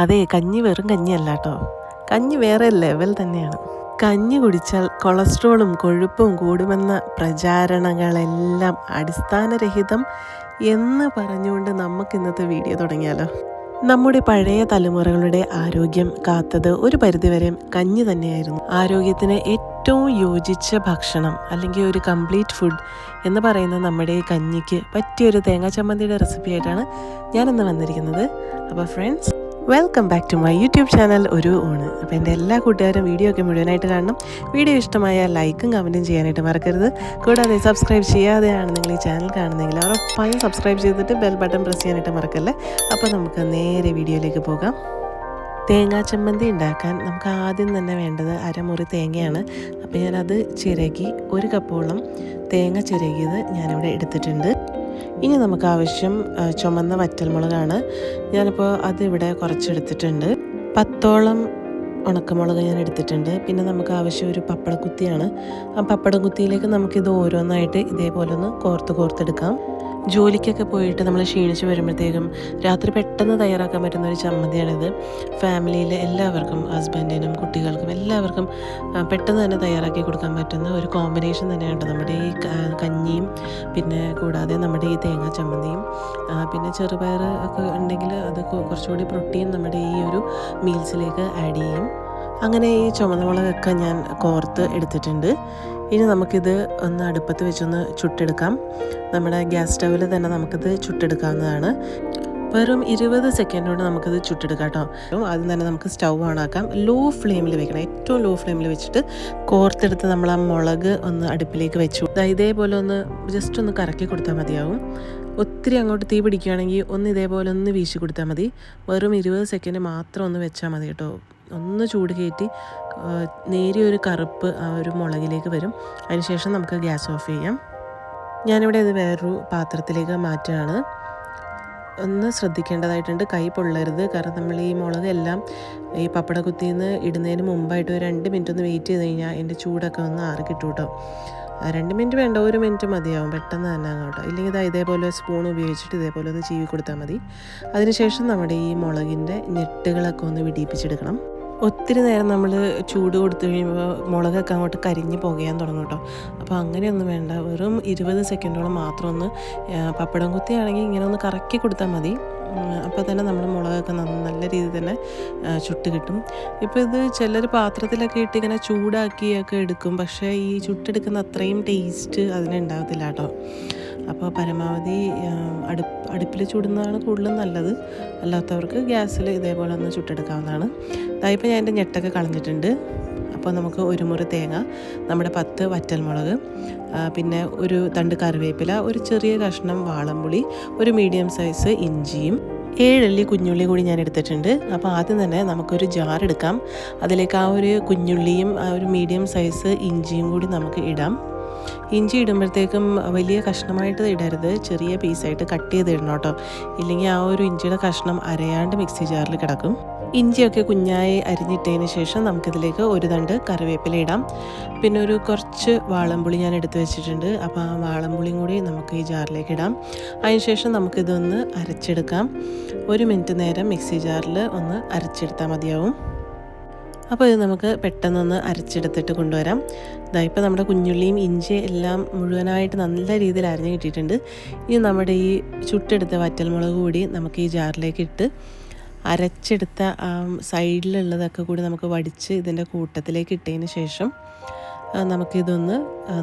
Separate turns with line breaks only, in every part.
അതെ കഞ്ഞി വെറും കഞ്ഞിയല്ല കേട്ടോ കഞ്ഞി വേറെ ലെവൽ തന്നെയാണ്. കഞ്ഞി കുടിച്ചാൽ കൊളസ്ട്രോളും കൊഴുപ്പും കൂടുമെന്ന പ്രചാരണങ്ങളെല്ലാം അടിസ്ഥാനരഹിതം എന്ന് പറഞ്ഞുകൊണ്ട് നമുക്ക് ഇന്നത്തെ വീഡിയോ തുടങ്ങിയാലോ? നമ്മുടെ പഴയ തലമുറകളുടെ ആരോഗ്യം കാത്തത് ഒരു പരിധിവരെ കഞ്ഞി തന്നെയായിരുന്നു. ആരോഗ്യത്തിന് ഏറ്റവും യോജിച്ച ഭക്ഷണം അല്ലെങ്കിൽ ഒരു കംപ്ലീറ്റ് ഫുഡ് എന്ന് പറയുന്ന നമ്മുടെ കഞ്ഞിക്ക് പറ്റിയൊരു തേങ്ങാ ചമ്മന്തിയുടെ റെസിപ്പി ആയിട്ടാണ് ഞാനിന്ന് വന്നിരിക്കുന്നത്. അപ്പോൾ friends welcome back to my YouTube channel ഒരു ഊണ്. അപ്പോൾ എന്റെ എല്ലാ കൂട്ടുകാരും വീഡിയോ ഒക്കെ മുഴുവനായിട്ട് കാണണം. വീഡിയോ ഇഷ്ടമായ ലൈക്കും കമന്റും ചെയ്യാനായിട്ട് മറക്കരുത്. കൂടാതെ സബ്സ്ക്രൈബ് ചെയ്യാതെയാണ് നിങ്ങൾ ഈ ചാനൽ കാണുന്നതെങ്കിൽ ഉറപ്പായും സബ്സ്ക്രൈബ് ചെയ്തിട്ട് ബെൽ ബട്ടൺ പ്രസ് ചെയ്യാനായിട്ട് മറക്കല്ലേ? അപ്പോൾ നമുക്ക് നേരെ വീഡിയോയിലേക്ക് പോകാം. തേങ്ങാ ചമ്മന്തി ഉണ്ടാക്കാൻ നമുക്ക് ആദ്യം തന്നെ വേണ്ടത് അരമുറി തേങ്ങയാണ്. അപ്പോൾ ഞാനത് ചിരകി ഒരു കപ്പോളം തേങ്ങ ചിരകിയത് ഞാനിവിടെ എടുത്തിട്ടുണ്ട്. ഇനി നമുക്ക് ആവശ്യം ചുമന്ന വറ്റൽമുളകാണ്. ഞാനിപ്പോൾ അതിവിടെ കുറച്ചെടുത്തിട്ടുണ്ട്. പത്തോളം ഉണക്കമുളക് ഞാൻ എടുത്തിട്ടുണ്ട്. പിന്നെ നമുക്ക് ആവശ്യം ഒരു പപ്പടക്കുത്തിയാണ് ആ പപ്പടക്കുത്തിയിലേക്ക് നമുക്കിത് ഓരോന്നായിട്ട് ഇതേപോലെ ഒന്ന് കോർത്ത് കോർത്തെടുക്കാം ജോലിക്കൊക്കെ പോയിട്ട് നമ്മൾ ക്ഷീണിച്ച് വരുമ്പോഴത്തേക്കും രാത്രി പെട്ടെന്ന് തയ്യാറാക്കാൻ പറ്റുന്ന ഒരു ചമ്മന്തിയാണിത്. ഫാമിലിയിലെ എല്ലാവർക്കും ഹസ്ബൻഡിനും കുട്ടികൾക്കും എല്ലാവർക്കും പെട്ടെന്ന് തന്നെ തയ്യാറാക്കി കൊടുക്കാൻ പറ്റുന്ന ഒരു കോമ്പിനേഷൻ തന്നെയാണ് നമ്മുടെ ഈ കഞ്ഞിയും പിന്നെ കൂടാതെ നമ്മുടെ ഈ തേങ്ങാ ചമ്മന്തിയും. പിന്നെ ചെറുപയർ ഒക്കെ ഉണ്ടെങ്കിൽ അത് കുറച്ചുകൂടി പ്രോട്ടീൻ നമ്മുടെ ഈ ഒരു മീൽസിലേക്ക് ആഡ് ചെയ്യും. അങ്ങനെ ഈ ചുമന്ന മുളകൊക്കെ ഞാൻ കോർത്ത് എടുത്തിട്ടുണ്ട്. ഇനി നമുക്കിത് ഒന്ന് അടുപ്പത്ത് വെച്ചൊന്ന് ചുട്ടെടുക്കാം. നമ്മുടെ ഗ്യാസ് സ്റ്റൗവിൽ തന്നെ നമുക്കിത് ചുട്ടെടുക്കാവുന്നതാണ്. വെറും ഇരുപത് സെക്കൻഡ് കൊണ്ട് നമുക്കിത് ചുട്ടെടുക്കാം കേട്ടോ. ആദ്യം തന്നെ നമുക്ക് സ്റ്റൗ ഓണാക്കാം. ലോ ഫ്ലെയിമിൽ വെക്കണം. ഏറ്റവും ലോ ഫ്ലെയിമിൽ വെച്ചിട്ട് കോർത്തെടുത്ത് നമ്മൾ ആ മുളക് ഒന്ന് അടുപ്പിലേക്ക് വെച്ചു. ഇതേപോലെ ഒന്ന് ജസ്റ്റ് ഒന്ന് കറക്കി കൊടുത്താൽ മതിയാവും. ഒത്തിരി അങ്ങോട്ട് തീ പിടിക്കുകയാണെങ്കിൽ ഒന്ന് ഇതേപോലെ ഒന്ന് വീശി കൊടുത്താൽ മതി. വെറും ഇരുപത് സെക്കൻഡ് മാത്രം ഒന്ന് വെച്ചാൽ മതി കേട്ടോ. ഒന്ന് ചൂട് കയറ്റി നേരിയൊരു കറുപ്പ് ആ ഒരു മുളകിലേക്ക് വരും. അതിനുശേഷം നമുക്ക് ഗ്യാസ് ഓഫ് ചെയ്യാം. ഞാനിവിടെ ഇത് വേറൊരു പാത്രത്തിലേക്ക് മാറ്റുകയാണ്. ഒന്ന് ശ്രദ്ധിക്കേണ്ടതായിട്ടുണ്ട് കൈ പൊള്ളരുത്. കാരണം നമ്മൾ ഈ മുളക് എല്ലാം ഈ പപ്പട കുത്തിയിൽ നിന്ന് ഇടുന്നതിന് മുമ്പായിട്ട് ഒരു രണ്ട് മിനിറ്റ് ഒന്ന് വെയിറ്റ് ചെയ്ത് കഴിഞ്ഞാൽ എന്റെ ചൂടൊക്കെ ഒന്ന് ആറി കിട്ടും കേട്ടോ രണ്ട് മിനിറ്റ് വേണ്ട ഒരു മിനിറ്റ് മതിയാവും. പെട്ടെന്ന് തന്നെ അങ്ങോട്ടോ ഇല്ലെങ്കിൽ ഇതാ ഇതേപോലെ സ്പൂൺ ഉപയോഗിച്ചിട്ട് ഇതേപോലെ ഒന്ന് ചീവി കൊടുത്താൽ മതി അതിനുശേഷം നമ്മുടെ ഈ മുളകിന്റെ ഞെട്ടുകളൊക്കെ ഒന്ന് വിടിയിപ്പിച്ചെടുക്കണം. ഒത്തിരി നേരം നമ്മൾ ചൂട് കൊടുത്തു കഴിയുമ്പോൾ മുളകൊക്കെ അങ്ങോട്ട് കരിഞ്ഞ് പുകയാൻ തുടങ്ങും കേട്ടോ അപ്പോൾ അങ്ങനെയൊന്നും വേണ്ട. വെറും ഇരുപത് സെക്കൻഡോളം മാത്രം ഒന്ന് പപ്പടം കുത്തിയാണെങ്കിൽ ഇങ്ങനെ ഒന്ന് കറക്കി കൊടുത്താൽ മതി. അപ്പോൾ തന്നെ നമ്മൾ മുളകൊക്കെ നല്ല രീതിയിൽ തന്നെ ചുട്ട് കിട്ടും. ഇപ്പോൾ ഇത് ചിലർ പാത്രത്തിലൊക്കെ ഇട്ട് ഇങ്ങനെ ചൂടാക്കിയൊക്കെ എടുക്കും. പക്ഷേ ഈ ചുട്ടെടുക്കുന്ന അത്രയും ടേസ്റ്റ് അതിനുണ്ടാകത്തില്ല കേട്ടോ അപ്പോൾ പരമാവധി അടുപ്പ് അടുപ്പിൽ ചൂടുന്നതാണ് കൂടുതലും നല്ലത്. അല്ലാത്തവർക്ക് ഗ്യാസിൽ ഇതേപോലെ ഒന്ന് ചുട്ടെടുക്കാവുന്നതാണ്. ഇതായിപ്പോൾ ഞാൻ എന്റെ ഞെട്ടൊക്കെ കളഞ്ഞിട്ടുണ്ട്. അപ്പോൾ നമുക്ക് ഒരു മുറി തേങ്ങ നമ്മുടെ പത്ത് വറ്റൽമുളക് പിന്നെ ഒരു തണ്ട് കറിവേപ്പില ഒരു ചെറിയ കഷ്ണം വാളംപുളി ഒരു മീഡിയം സൈസ് ഇഞ്ചിയും ഏഴല്ലി കുഞ്ഞുള്ളി കൂടി ഞാൻ എടുത്തിട്ടുണ്ട്. അപ്പോൾ ആദ്യം തന്നെ നമുക്കൊരു ജാർ എടുക്കാം. അതിലേക്ക് ആ ഒരു കുഞ്ഞുള്ളിയും ആ ഒരു മീഡിയം സൈസ് ഇഞ്ചിയും കൂടി നമുക്ക് ഇടാം. ഇഞ്ചി ഇടുമ്പോഴത്തേക്കും വലിയ കഷ്ണമായിട്ട് ഇടരുത്. ചെറിയ പീസായിട്ട് കട്ട് ചെയ്ത് ഇടണം കേട്ടോ. ഇല്ലെങ്കിൽ ആ ഒരു ഇഞ്ചിയുടെ കഷ്ണം അരയാണ്ട് മിക്സി ജാറിൽ കിടക്കും. ഇഞ്ചിയൊക്കെ കുഞ്ഞായി അരിഞ്ഞിട്ടതിന് ശേഷം നമുക്കിതിലേക്ക് ഒരു തണ്ട് കറിവേപ്പില ഇടാം. പിന്നെ ഒരു കുറച്ച് വാളംപുളി ഞാൻ എടുത്തു വെച്ചിട്ടുണ്ട്. അപ്പോൾ ആ വാളംപുളിയും കൂടി നമുക്ക് ഈ ജാറിലേക്ക് ഇടാം. അതിനുശേഷം നമുക്കിതൊന്ന് അരച്ചെടുക്കാം. ഒരു മിനിറ്റ് നേരം മിക്സി ജാറിൽ ഒന്ന് അരച്ചെടുത്താൽ മതിയാവും. അപ്പോൾ ഇത് നമുക്ക് പെട്ടെന്നൊന്ന് അരച്ചെടുത്തിട്ട് കൊണ്ടുവരാം. ഇതാ ഇപ്പോൾ നമ്മുടെ കുഞ്ഞുള്ളിയും ഇഞ്ചി എല്ലാം മുഴുവനായിട്ട് നല്ല രീതിയിൽ അരഞ്ഞ് കിട്ടിയിട്ടുണ്ട്. ഇനി നമ്മുടെ ഈ ചുട്ടെടുത്ത വറ്റൽമുളക് കൂടി നമുക്ക് ഈ ജാറിലേക്ക് ഇട്ട് അരച്ചെടുത്ത സൈഡിലുള്ളതൊക്കെ കൂടി നമുക്ക് വടിച്ച് ഇതിന്റെ കൂട്ടത്തിലേക്ക് ഇട്ടതിന് ശേഷം നമുക്കിതൊന്ന്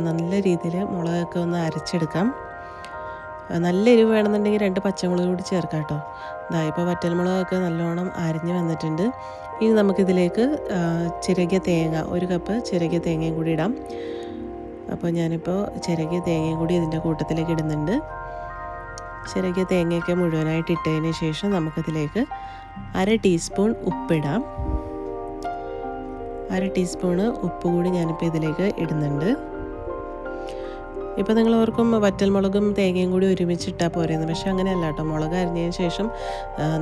നല്ല രീതിയിൽ മുളകൊക്കെ ഒന്ന് അരച്ചെടുക്കാം. നല്ല എരിവ് വേണമെന്നുണ്ടെങ്കിൽ രണ്ട് പച്ചമുളക് കൂടി ചേർക്കാം കേട്ടോ. ഇതാ ഇപ്പോൾ വറ്റൽമുളകൊക്കെ നല്ലോണം അരിഞ്ഞ് വന്നിട്ടുണ്ട്. ഇനി നമുക്കിതിലേക്ക് ചിരകിയ തേങ്ങ ഒരു കപ്പ് ചിരകിയ തേങ്ങയും കൂടി ഇടാം. അപ്പോൾ ഞാനിപ്പോൾ ചിരകിയ തേങ്ങയും കൂടി ഇതിന്റെ കൂട്ടത്തിലേക്ക് ഇടുന്നുണ്ട്. ചിരകിയ തേങ്ങയൊക്കെ മുഴുവനായിട്ട് ഇട്ടതിന് ശേഷം നമുക്കിതിലേക്ക് അര ടീസ്പൂൺ ഉപ്പിടാം. അര ടീസ്പൂണ് ഉപ്പ് കൂടി ഞാനിപ്പോൾ ഇതിലേക്ക് ഇടുന്നുണ്ട്. ഇപ്പോൾ നിങ്ങൾ ഓർക്കും വറ്റൽമുളകും തേങ്ങയും കൂടി ഒരുമിച്ചിട്ടാൽ പോരെയെന്ന് പക്ഷേ അങ്ങനെയല്ല കേട്ടോ മുളക് അരിഞ്ഞതിന് ശേഷം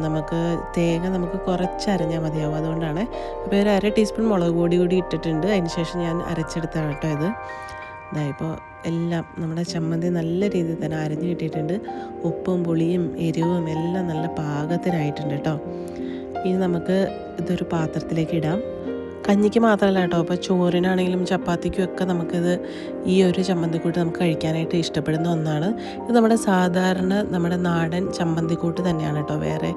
നമുക്ക് തേങ്ങ നമുക്ക് കുറച്ച് അരിഞ്ഞാൽ മതിയാവും. അതുകൊണ്ടാണ് അപ്പോൾ ഒരു അര ടീസ്പൂൺ മുളക് പൊടി കൂടി ഇട്ടിട്ടുണ്ട്. അതിന് ശേഷം ഞാൻ അരച്ചെടുത്താണ് കേട്ടോ ഇത്. ഇതാ ഇപ്പോൾ എല്ലാം നമ്മുടെ ചമ്മന്തി നല്ല രീതിയിൽ തന്നെ അരിഞ്ഞ് കിട്ടിയിട്ടുണ്ട്. ഉപ്പും പുളിയും എരിവും എല്ലാം നല്ല പാകത്തിനായിട്ടുണ്ട് കേട്ടോ. ഇനി നമുക്ക് ഇതൊരു പാത്രത്തിലേക്ക് ഇടാം. കഞ്ഞിക്ക് മാത്രമല്ല കേട്ടോ. അപ്പോൾ ചോറിനാണെങ്കിലും ചപ്പാത്തിക്കും ഒക്കെ നമുക്കിത് ഈ ഒരു ചമ്മന്തിക്കൂട്ട് നമുക്ക് കഴിക്കാനായിട്ട് ഇഷ്ടപ്പെടുന്ന ഒന്നാണ്. ഇത് നമ്മുടെ സാധാരണ നമ്മുടെ നാടൻ ചമ്മന്തിക്കൂട്ട് തന്നെയാണ് കേട്ടോ. വേറെ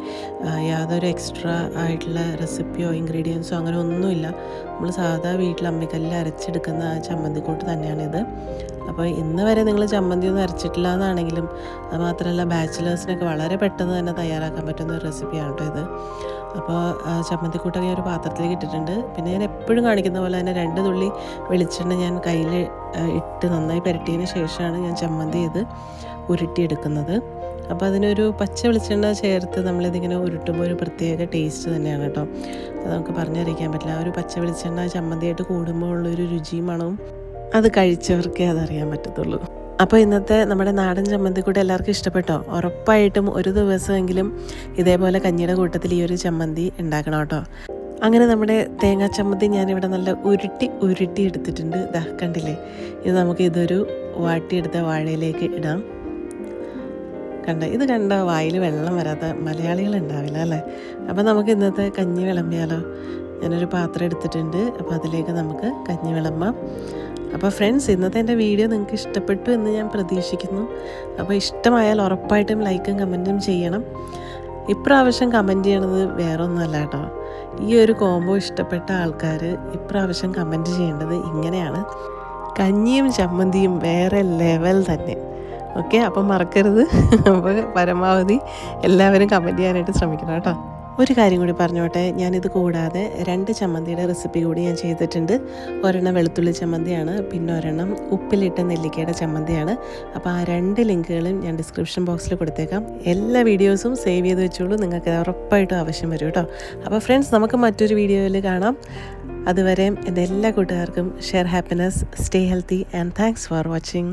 യാതൊരു എക്സ്ട്രാ ആയിട്ടുള്ള റെസിപ്പിയോ ഇൻഗ്രീഡിയൻസോ അങ്ങനെ ഒന്നുമില്ല. നമ്മൾ സാധാ വീട്ടിൽ അമ്മിക്കല്ലിൽ അരച്ചെടുക്കുന്ന ആ ചമ്മന്തിക്കൂട്ട് തന്നെയാണിത് അപ്പോൾ ഇന്ന് വരെ നിങ്ങൾ ചമ്മന്തി ഒന്നും അരച്ചിട്ടില്ല എന്നാണെങ്കിലും അത് മാത്രമല്ല ബാച്ചിലേഴ്സിനൊക്കെ വളരെ പെട്ടെന്ന് തന്നെ തയ്യാറാക്കാൻ പറ്റുന്ന ഒരു റെസിപ്പിയാണ് കേട്ടോ ഇത്. അപ്പോൾ ചമ്മന്തിക്കൂട്ടൊക്കെ ഞാൻ ഒരു പാത്രത്തിലേക്ക് ഇട്ടിട്ടുണ്ട്. പിന്നെ ഞാൻ എപ്പോഴും കാണിക്കുന്ന പോലെ തന്നെ രണ്ട് തുള്ളി വെളിച്ചെണ്ണ ഞാൻ കയ്യിൽ ഇട്ട് നന്നായി പുരട്ടിയതിന് ശേഷമാണ് ഞാൻ ചമ്മന്തി ഇത് ഉരുട്ടിയെടുക്കുന്നത്. അപ്പോൾ അതിനൊരു പച്ച വെളിച്ചെണ്ണ ചേർത്ത് നമ്മളിതിങ്ങനെ ഉരുട്ടുമ്പോൾ ഒരു പ്രത്യേക ടേസ്റ്റ് തന്നെയാണ് കേട്ടോ. അത് നമുക്ക് പറഞ്ഞറിയിക്കാൻ പറ്റില്ല. ആ ഒരു പച്ച വെളിച്ചെണ്ണ ചമ്മന്തിയായിട്ട് കൂടുമ്പോൾ ഉള്ളൊരു രുചിയും മണവും അത് കഴിച്ചവർക്കേ അതറിയാൻ പറ്റത്തുള്ളൂ. അപ്പോൾ ഇന്നത്തെ നമ്മുടെ നാടൻ ചമ്മന്തി കൂടെ എല്ലാവർക്കും ഇഷ്ടപ്പെട്ടോ? ഉറപ്പായിട്ടും ഒരു ദിവസമെങ്കിലും ഇതേപോലെ കഞ്ഞിയുടെ കൂട്ടത്തിൽ ഈ ഒരു ചമ്മന്തി ഉണ്ടാക്കണം കേട്ടോ. അങ്ങനെ നമ്മുടെ തേങ്ങാ ചമ്മന്തി ഞാനിവിടെ നല്ല ഉരുട്ടി ഉരുട്ടി എടുത്തിട്ടുണ്ട്. ഇതാ കണ്ടില്ലേ? ഇത് നമുക്ക് ഇതൊരു വാട്ടിയെടുത്ത വാഴയിലേക്ക് ഇടാം. കണ്ട? ഇത് കണ്ട? വായിൽ വെള്ളം വരാത്ത മലയാളികൾ ഉണ്ടാവില്ല അല്ലേ? അപ്പോൾ നമുക്ക് ഇന്നത്തെ കഞ്ഞി വിളമ്പിയാലോ? ഞാനൊരു പാത്രം എടുത്തിട്ടുണ്ട്. അപ്പോൾ അതിലേക്ക് നമുക്ക് കഞ്ഞി വിളമ്പാം. അപ്പോൾ ഫ്രണ്ട്സ് ഇന്നത്തെ എന്റെ വീഡിയോ നിങ്ങൾക്ക് ഇഷ്ടപ്പെട്ടു എന്ന് ഞാൻ പ്രതീക്ഷിക്കുന്നു. അപ്പോൾ ഇഷ്ടമായാൽ ഉറപ്പായിട്ടും ലൈക്കും കമന്റും ചെയ്യണം. ഇപ്രാവശ്യം കമന്റ് ചെയ്യണത് വേറെ ഒന്നുമല്ല കേട്ടോ. ഈ ഒരു കോംബോ ഇഷ്ടപ്പെട്ട ആൾക്കാർ ഇപ്രാവശ്യം കമന്റ് ചെയ്യേണ്ടത് ഇങ്ങനെയാണ്. കഞ്ഞിയും ചമ്മന്തിയും വേറെ ലെവൽ തന്നെ. ഓക്കെ അപ്പം മറക്കരുത്. അപ്പോൾ പരമാവധി എല്ലാവരും കമന്റ് ചെയ്യാനായിട്ട് ശ്രമിക്കണം കേട്ടോ. ഒരു കാര്യം കൂടി പറഞ്ഞോട്ടെ. ഞാനിത് കൂടാതെ രണ്ട് ചമ്മന്തിയുടെ റെസിപ്പി കൂടി ഞാൻ ചെയ്തിട്ടുണ്ട്. ഒരെണ്ണം വെളുത്തുള്ളി ചമ്മന്തിയാണ് പിന്നെ ഒരെണ്ണം ഉപ്പിലിട്ട നെല്ലിക്കയുടെ ചമ്മന്തിയാണ്. അപ്പോൾ ആ രണ്ട് ലിങ്കുകളും ഞാൻ ഡിസ്ക്രിപ്ഷൻ ബോക്സിൽ കൊടുത്തേക്കാം. എല്ലാ വീഡിയോസും സേവ് ചെയ്ത് വെച്ചോളൂ. നിങ്ങൾക്ക് ഉറപ്പായിട്ടും ആവശ്യം വരും കേട്ടോ. അപ്പോൾ ഫ്രണ്ട്സ് നമുക്ക് മറ്റൊരു വീഡിയോയിൽ കാണാം. അതുവരെ എന്റെ എല്ലാ കൂട്ടുകാർക്കും share happiness stay healthy and thanks for watching